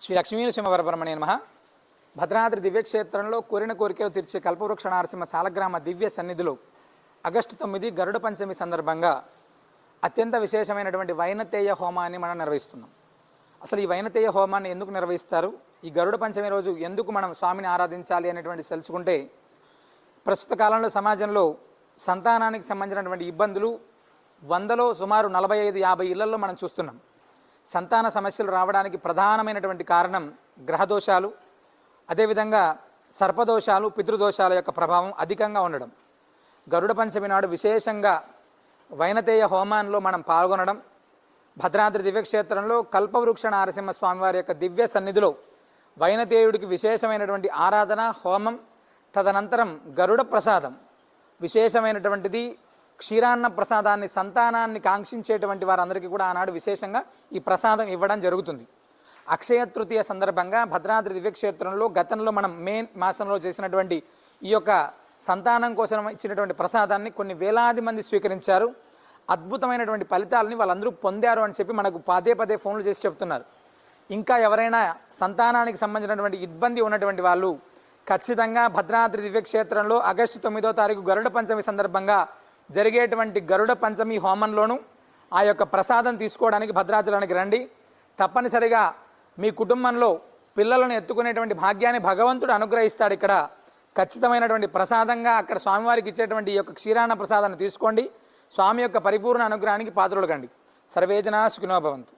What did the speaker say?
శ్రీ లక్ష్మీనరసింహవరబ్రహ్మణ్య నమ. భద్రాద్రి దివ్యక్షేత్రంలో కోరిన కోరికలు తీర్చే కల్పవృక్ష నారసింహ సాలగ్రామ దివ్య సన్నిధిలో ఆగస్టు తొమ్మిది గరుడ పంచమి సందర్భంగా అత్యంత విశేషమైనటువంటి వైనతేయ హోమాన్ని మనం నిర్వహిస్తున్నాం. అసలు ఈ వైనతేయ హోమాన్ని ఎందుకు నిర్వహిస్తారు? ఈ గరుడ పంచమి రోజు ఎందుకు మనం స్వామిని ఆరాధించాలి అనేటువంటి తెలుసుకుంటే ప్రస్తుత కాలంలో సమాజంలో సంతానానికి సంబంధించినటువంటి ఇబ్బందులు వందలో సుమారు నలభై ఐదు యాభై ఇళ్ళలో మనం చూస్తున్నాం. సంతాన సమస్యలు రావడానికి ప్రధానమైనటువంటి కారణం గ్రహదోషాలు అదేవిధంగా సర్పదోషాలు పితృదోషాల యొక్క ప్రభావం అధికంగా ఉండడం. గరుడ పంచమి నాడు విశేషంగా వైనతేయ హోమాన్లో మనం పాల్గొనడం. భద్రాద్రి దివ్యక్షేత్రంలో కల్పవృక్ష నారసింహ స్వామివారి యొక్క దివ్య సన్నిధిలో వైనతేయుడికి విశేషమైనటువంటి ఆరాధన హోమం తదనంతరం గరుడ ప్రసాదం. విశేషమైనటువంటిది క్షీరాన్న ప్రసాదాన్ని సంతానాన్ని కాంక్షించేటువంటి వారందరికీ కూడా ఆనాడు విశేషంగా ఈ ప్రసాదం ఇవ్వడం జరుగుతుంది. అక్షయ తృతీయ సందర్భంగా భద్రాద్రి దివ్యక్షేత్రంలో గతంలో మనం మే మాసంలో చేసినటువంటి ఈ యొక్క సంతానం కోసం ఇచ్చినటువంటి ప్రసాదాన్ని కొన్ని వేలాది మంది స్వీకరించారు. అద్భుతమైనటువంటి ఫలితాలని వాళ్ళందరూ పొందారు అని చెప్పి మనకు పదే పదే ఫోన్లు చేసి చెప్తున్నారు. ఇంకా ఎవరైనా సంతానానికి సంబంధించినటువంటి ఇబ్బంది ఉన్నటువంటి వాళ్ళు ఖచ్చితంగా భద్రాద్రి దివ్యక్షేత్రంలో ఆగస్టు తొమ్మిదో తారీఖు గరుడ పంచమి సందర్భంగా జరిగేటువంటి గరుడ పంచమి హోమంలోనూ ఆ యొక్క ప్రసాదం తీసుకోవడానికి భద్రాచలానికి రండి. తప్పనిసరిగా మీ కుటుంబంలో పిల్లలను ఎత్తుకునేటువంటి భాగ్యాన్ని భగవంతుడు అనుగ్రహిస్తాడు ఇక్కడ. ఖచ్చితమైనటువంటి ప్రసాదంగా అక్కడ స్వామివారికి ఇచ్చేటువంటి ఈ యొక్క క్షీరాన్న ప్రసాదాన్ని తీసుకోండి. స్వామి యొక్క పరిపూర్ణ అనుగ్రహానికి పాత్రలు కండి. సర్వేజనా సుఖినోభవంతు